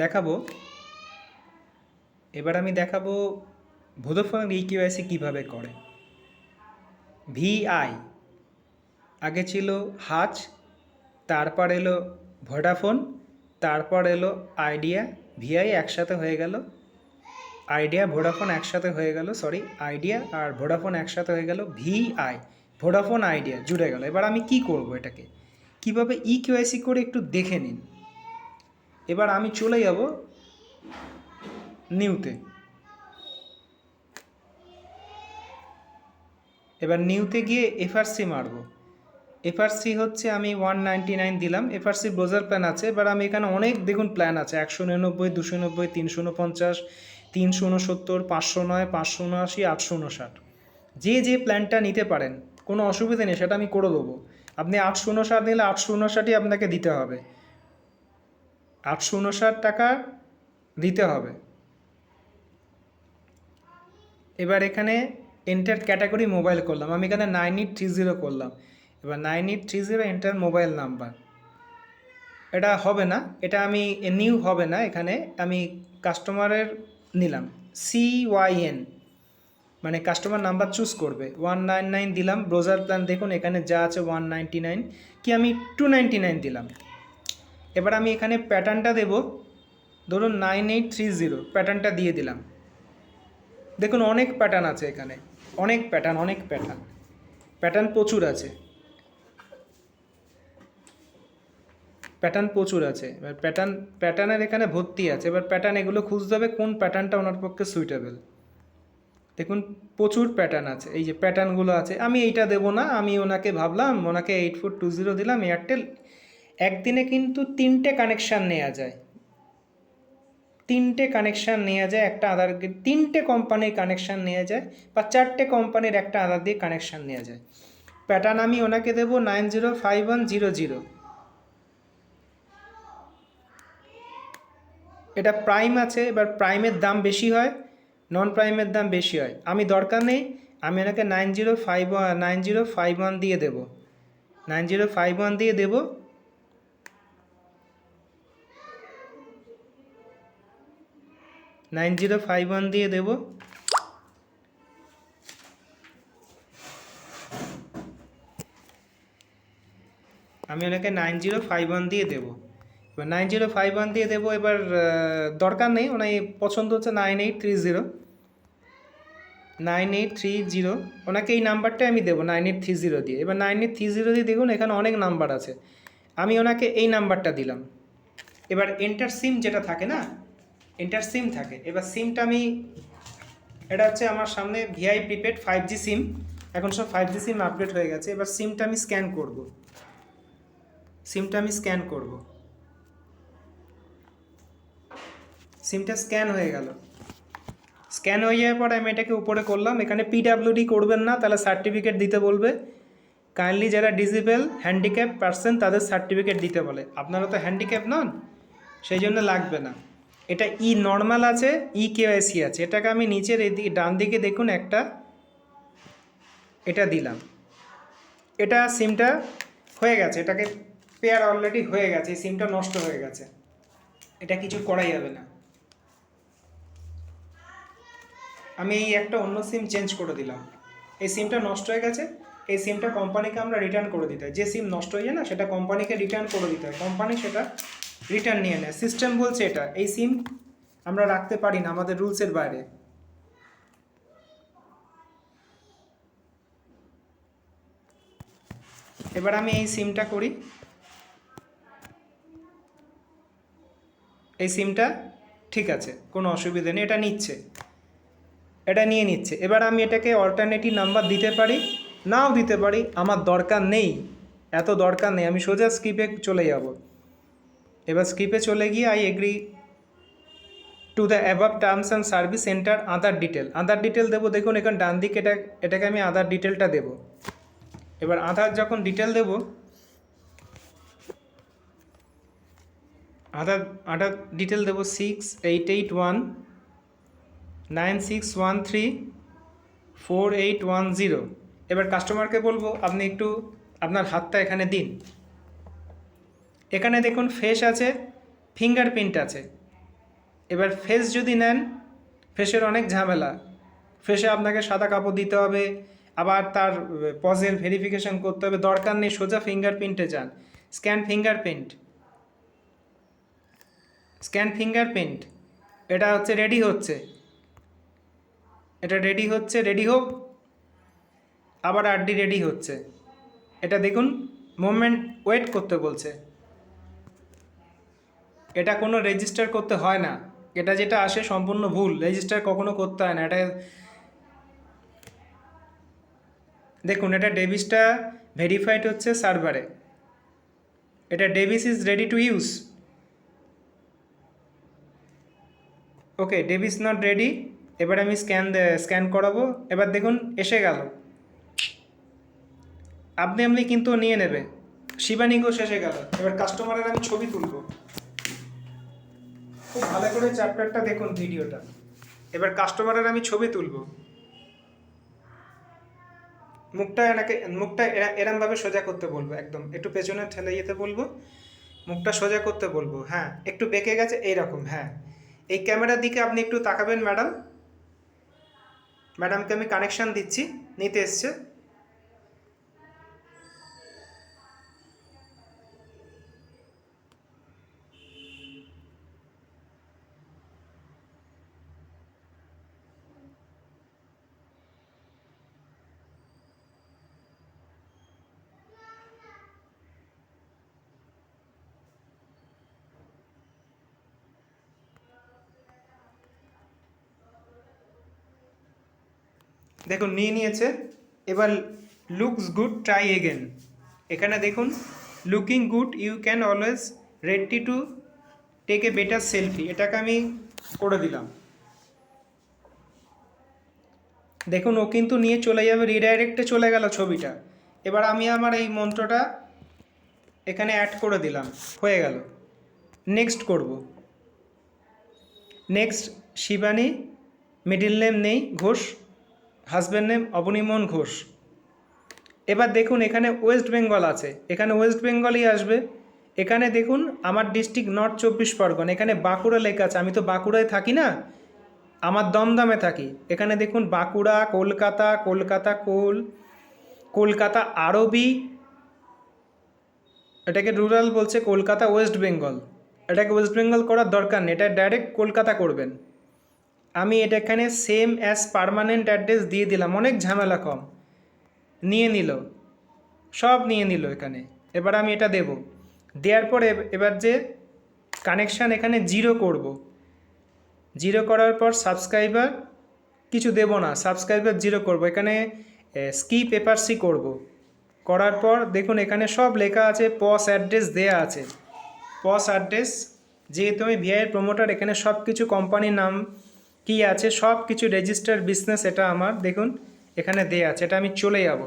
দেখাবো। এবার আমি দেখাবো ভোদাফোন ই কেওয়াইসি কীভাবে করে। ভিআই আগে ছিল হাচ, তারপর এলো ভোডাফোন, তারপর এলো আইডিয়া। ভিআই একসাথে হয়ে গেল। আইডিয়া, ভোডাফোন একসাথে হয়ে গেল সরি আইডিয়া আর ভোডাফোন একসাথে হয়ে গেল ভিআই ভোডাফোন, আইডিয়া, জুড়ে গেল। এবার আমি কি করব এটাকে? কীভাবে ই করে একটু দেখে নিন। এবার আমি চলে যাব নিউতে। এবার নিউতে গিয়ে এফআরসি মারবো। এফআরসি হচ্ছে আমি ওয়ান নাইনটি নাইন দিলাম। এফআরসি ব্রোজার প্ল্যান আছে। এবার আমি এখানে অনেক দেখুন প্ল্যান আছে। একশো নিরানব্বই, দুশো নব্বই তিনশো উনপঞ্চাশ, তিনশো উনসত্তর, পাঁচশো নয়, পাঁচশো উনআশি, আটশো উনষাট। যে যে প্ল্যানটা নিতে পারেন, কোনো অসুবিধা নেই, সেটা আমি করে দেবো। আপনি আটশো উনষাট নিলে আটশো উনষাটই আপনাকে দিতে হবে। আটশো উনষাট টাকা দিতে হবে। এবার এখানে এন্টার ক্যাটাগরি মোবাইল করলাম। আমি এখানে নাইন এইট থ্রি জিরো করলাম। এবার nine eight three zero enter mobile number এটা হবে না। এটা আমি নিউ হবে না। এখানে আমি কাস্টমারের নিলাম। সি ওয়াই এন মানে কাস্টমার নাম্বার চুজ করবে। ওয়ান নাইন নাইন দিলাম। ব্রোজার প্ল্যান দেখুন, এখানে যা আছে ওয়ান নাইনটি নাইন কি আমি টু নাইনটি নাইন দিলাম। এবার আমি এখানে প্যাটার্নটা দেব। ধরুন নাইন এইট থ্রি জিরো প্যাটার্নটা দিয়ে দিলাম। দেখুন অনেক প্যাটার্ন আছে এখানে। অনেক প্যাটার্ন অনেক প্যাটার্ন প্যাটার্ন প্রচুর আছে। প্যাটার্ন প্রচুর আছে। এবার প্যাটার্ন প্যাটার্নের এখানে ভর্তি আছে। এবার প্যাটার্ন এগুলো খুঁজতে হবে কোন প্যাটার্নটা ওনার পক্ষে সুইটেবল দেখুন প্রচুর প্যাটার্ন আছে। এই যে প্যাটার্নগুলো আছে, আমি এইটা দেবো না। আমি ওনাকে ভাবলাম, ওনাকে এইট ফোর টু জিরো দিলাম এয়ারটেল একদিনে কিন্তু তিনটে কানেকশান নেওয়া যায়। তিনটে কানেকশান নেওয়া যায়, একটা আধার তিনটে কোম্পানির কানেকশান নেওয়া যায় বা চারটে কোম্পানির একটা আধার দিয়ে কানেকশান নেওয়া যায়। প্যাটার্ন আমি ওনাকে দেবো nine zero five one zero zero এটা প্রাইম আছে, এবার প্রাইমের দাম বেশি হয় নন প্রাইমের দাম বেশি হয়। আমি দরকার নেই, আমি ওনাকে nine zero five nine zero five one দিয়ে দেবো। নাইন জিরো ফাইভ ওয়ান দিয়ে দেবো নাইন জিরো ফাইভ ওয়ান দিয়ে দেবো। আমি ওনাকে নাইন জিরো ফাইভ ওয়ান দিয়ে দেবো। এবার নাইন জিরো ফাইভ ওয়ান দিয়ে দেবো, এবার দরকার নেই, ওনার পছন্দ হচ্ছে nine eight three zero. Nine eight three zero, ওনাকে এই নাম্বারটাই আমি দেবো, নাইন এইট থ্রি জিরো দিয়ে। এবার নাইন এইট থ্রি জিরো দিয়ে দেখুন, এখানে অনেক নাম্বার আছে। আমি ওনাকে এই নাম্বারটা দিলাম। এবার এন্টার সিম যেটা থাকে না এন্টার সিম থাকে। এবার সিমটা আমি, এটা হচ্ছে আমার সামনে Vi prepaid five G SIM এখন সব ফাইভ জি সিম আপডেট হয়ে গেছে। এবার সিমটা আমি স্ক্যান করব। সিমটা আমি স্ক্যান করব। সিমটা স্ক্যান হয়ে গেল। স্ক্যান হয়ে যাওয়ার পরে আমি এটাকে উপরে করলাম। এখানে পিডাব্লিউডি করবেন না, তাহলে সার্টিফিকেট দিতে বলবে। কাইন্ডলি যারা ডিজেবল হ্যান্ডিক্যাপ পার্সন তাদের সার্টিফিকেট দিতে বলে। আপনারা তো হ্যান্ডিক্যাপ নন, সেই জন্য লাগবে না। এটা ই নর্মাল আছে ই কেওয়াইসি আছে। এটাকে আমি নিচের এদিকে ডান দিকে দেখুন একটা, এটা দিলাম। এটা সিমটা হয়ে গেছে, এটাকে পেয়ার অলরেডি হয়ে গেছে, এই সিমটা নষ্ট হয়ে গেছে। এটা কিছু করাই যাবে না। আমি এই একটা অন্য সিম চেঞ্জ করে দিলাম। এই সিমটা নষ্ট হয়ে গেছে, এই সিমটা কোম্পানিকে আমরা রিটার্ন করে দিতে হয়। যে সিম নষ্ট হয়ে যায় না, সেটা কোম্পানিকে রিটার্ন করে দিতে হয়। কোম্পানি সেটা রিটার্ন নিয়ে নেয় সিস্টেম বলছে এটা। এই সিম আমরা রাখতে পারি না আমাদের রুলসের বাইরে। এবার আমি এই সিমটা করি। এই সিমটা ঠিক আছে, কোনো অসুবিধা নেই। এটা নিচ্ছে। এটা নিয়ে নিচ্ছে। এবার আমি এটাকে অল্টারনেটিভ নাম্বার দিতে পারি। নাও দিতে পারি। আমার দরকার নেই। এত দরকার নেই। আমি সোজা স্কিপে চলে যাব। এবার স্কিপে চলে গিয়ে I agree to the above terms and service enter other detail other detail দেবো, দেখুন, এখানে ডান দিকে এটা, এটাকে আমি আদার ডিটেলটা দেবো। এবার আধার যখন ডিটেল দেবো আধার আধার ডিটেল দেবো six eight eight one nine six one three four eight one zero এবার কাস্টমারকে বলব, আপনি একটু আপনার হাতটা এখানে দিন। এখানে দেখুন ফেস আছে ফিঙ্গারপ্রিন্ট আছে। এবার ফেস যদি নেন ফেসের অনেক ঝামেলা। ফেসে আপনাকে সাদা কাপড় দিতে হবে, আবার তার পজের ভেরিফিকেশন করতে হবে, দরকার নেই সোজা ফিঙ্গারপ্রিন্টে যান। স্ক্যান ফিঙ্গারপ্রিন্ট স্ক্যান ফিঙ্গারপ্রিন্ট এটা হচ্ছে রেডি হচ্ছে। এটা রেডি হচ্ছে রেডি হোক, আবার আরডি রেডি হচ্ছে। এটা দেখুন মুভমেন্ট ওয়েট করতে বলছে। এটা কোনো রেজিস্টার করতে হয় না। এটা যেটা আসে সম্পূর্ণ ভুল। রেজিস্টার কখনো করতে হয় না। এটা দেখুন, এটা ডেভিসটা ভেরিফাইড হচ্ছে সার্ভারে এটা device is ready to use okay device not ready এবার আমি স্ক্যান স্ক্যান করাবো। এবার দেখুন, এসে গেল। আপনি আপনি কিন্তু নিয়ে নেবে শিবানী ঘোষ এসে গেল। এবার কাস্টমারের আমি ছবি তুলবো। খুব ভালো করে চ্যাপ্টারটা দেখুন ভিডিওটা। এবার কাস্টমারের আমি ছবি তুলব। মুখটা এনাকে, মুখটা এরমভাবে সোজা করতে বলব, একদম। একটু পেছনে ঠেলে যেতে বলব, মুখটা সোজা করতে বলব হ্যাঁ। একটু বেঁকে গেছে, এইরকম হ্যাঁ। এই ক্যামেরার দিকে আপনি একটু তাকাবেন ম্যাডাম ম্যাডামকে আমি কানেকশান দিচ্ছি, নিতে এসছে। দেখুন, নিয়ে নিয়েছে। এবার লুকস গুড ট্রাই এগেন এখানে দেখুন looking good you can always ready to take a better selfie এটাকে আমি করে দিলাম। দেখুন, ও কিন্তু নিয়ে চলে যাবে রিডাইরেক্টে চলে গেল ছবিটা। এবার আমি আমার এই মন্ত্রটা এখানে অ্যাড করে দিলাম। হয়ে গেল। নেক্সট করব। নেক্সট শিবানী মিডিল নেম নেই, Ghosh. Husband name Abanimohan Ghosh. এবার দেখুন এখানে ওয়েস্ট বেঙ্গল আছে। এখানে ওয়েস্ট বেঙ্গলই আসবে। এখানে দেখুন আমার ডিস্ট্রিক্ট নর্থ চব্বিশ পরগনা। এখানে বাঁকুড়া লেখা আছে। আমি তো বাঁকুড়ায় থাকি না? আমার দমদমে থাকি। এখানে দেখুন বাঁকুড়া, কলকাতা কলকাতা কোল, কলকাতা আরবি, এটাকে রুরাল বলছে কলকাতা ওয়েস্ট বেঙ্গল। এটাকে ওয়েস্ট বেঙ্গল করার দরকার নেই। এটা ডাইরেক্ট কলকাতা করবেন। আমি এটা এখানে সেম অ্যাজ পারমানেন্ট অ্যাড্রেস দিয়ে দিলাম। অনেক ঝামেলা কম। নিয়ে নিল। সব নিয়ে নিল এখানে। এবার আমি এটা দেব। দেওয়ার পরে এবার যে কানেকশান এখানে জিরো করব। জিরো করার পর সাবস্ক্রাইবার কিছু দেব না। সাবস্ক্রাইবার জিরো করব। এখানে স্কিপ পেপারসি করব। করার পর দেখুন এখানে সব লেখা আছে পস অ্যাড্রেস দেয়া আছে। পস অ্যাড্রেস যেহেতু আমি ভিআইয়ের প্রমোটার এখানে সব কিছু কোম্পানির নাম কি আছে? সব কিছু রেজিস্টার বিজনেস এটা আমার। দেখুন, এখানে দেয়া আছে। এটা আমি চলে যাব।